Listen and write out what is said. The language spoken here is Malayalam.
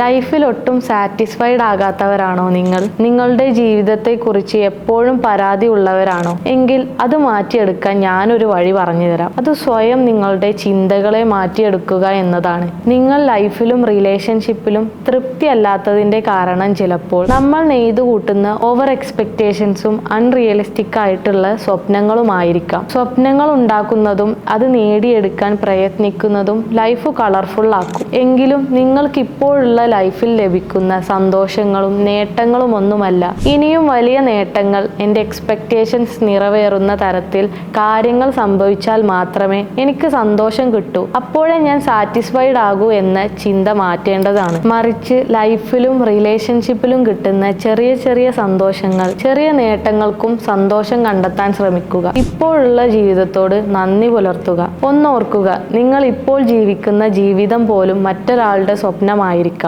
ലൈഫിൽ ഒട്ടും സാറ്റിസ്ഫൈഡ് ആകാത്തവരാണോ നിങ്ങൾ? നിങ്ങളുടെ ജീവിതത്തെ കുറിച്ച് എപ്പോഴും പരാതി ഉള്ളവരാണോ? എങ്കിൽ അത് മാറ്റിയെടുക്കാൻ ഞാനൊരു വഴി പറഞ്ഞു തരാം അത് സ്വയം നിങ്ങളുടെ ചിന്തകളെ മാറ്റിയെടുക്കുക എന്നതാണ്. നിങ്ങൾ ലൈഫിലും റിലേഷൻഷിപ്പിലും തൃപ്തി അല്ലാത്തതിന്റെ കാരണം ചിലപ്പോൾ നമ്മൾ നെയ്തു കൂട്ടുന്ന ഓവർ എക്സ്പെക്റ്റേഷൻസും അൺറിയലിസ്റ്റിക് ആയിട്ടുള്ള സ്വപ്നങ്ങളുമായിരിക്കാം. സ്വപ്നങ്ങൾ ഉണ്ടാക്കുന്നതും അത് നേടിയെടുക്കാൻ പ്രയത്നിക്കുന്നതും ലൈഫ് കളർഫുൾ ആക്കും. എങ്കിലും നിങ്ങൾക്ക് ഇപ്പോഴുള്ള ലൈഫിൽ ലഭിക്കുന്ന സന്തോഷങ്ങളും നേട്ടങ്ങളും ഒന്നുമല്ല. ഇനിയും വലിയ നേട്ടങ്ങൾ എന്റെ എക്സ്പെക്റ്റേഷൻസ് നിറവേറുന്ന തരത്തിൽ കാര്യങ്ങൾ സംഭവിച്ചാൽ മാത്രമേ എനിക്ക് സന്തോഷം കിട്ടൂ. അപ്പോഴേ ഞാൻ സാറ്റിസ്ഫൈഡ് ആകൂ എന്ന ചിന്ത മാറ്റേണ്ടതാണ്. മറിച്ച് ലൈഫിലും റിലേഷൻഷിപ്പിലും കിട്ടുന്ന ചെറിയ ചെറിയ സന്തോഷങ്ങൾ ചെറിയ നേട്ടങ്ങൾക്കും സന്തോഷം കണ്ടെത്താൻ ശ്രമിക്കുക. ഇപ്പോഴുള്ള ജീവിതത്തോട് നന്ദി പുലർത്തുക. ഒന്നോർക്കുക നിങ്ങൾ ഇപ്പോൾ ജീവിക്കുന്ന ജീവിതം പോലും മറ്റൊരാളുടെ സ്വപ്നമായിരിക്കാം.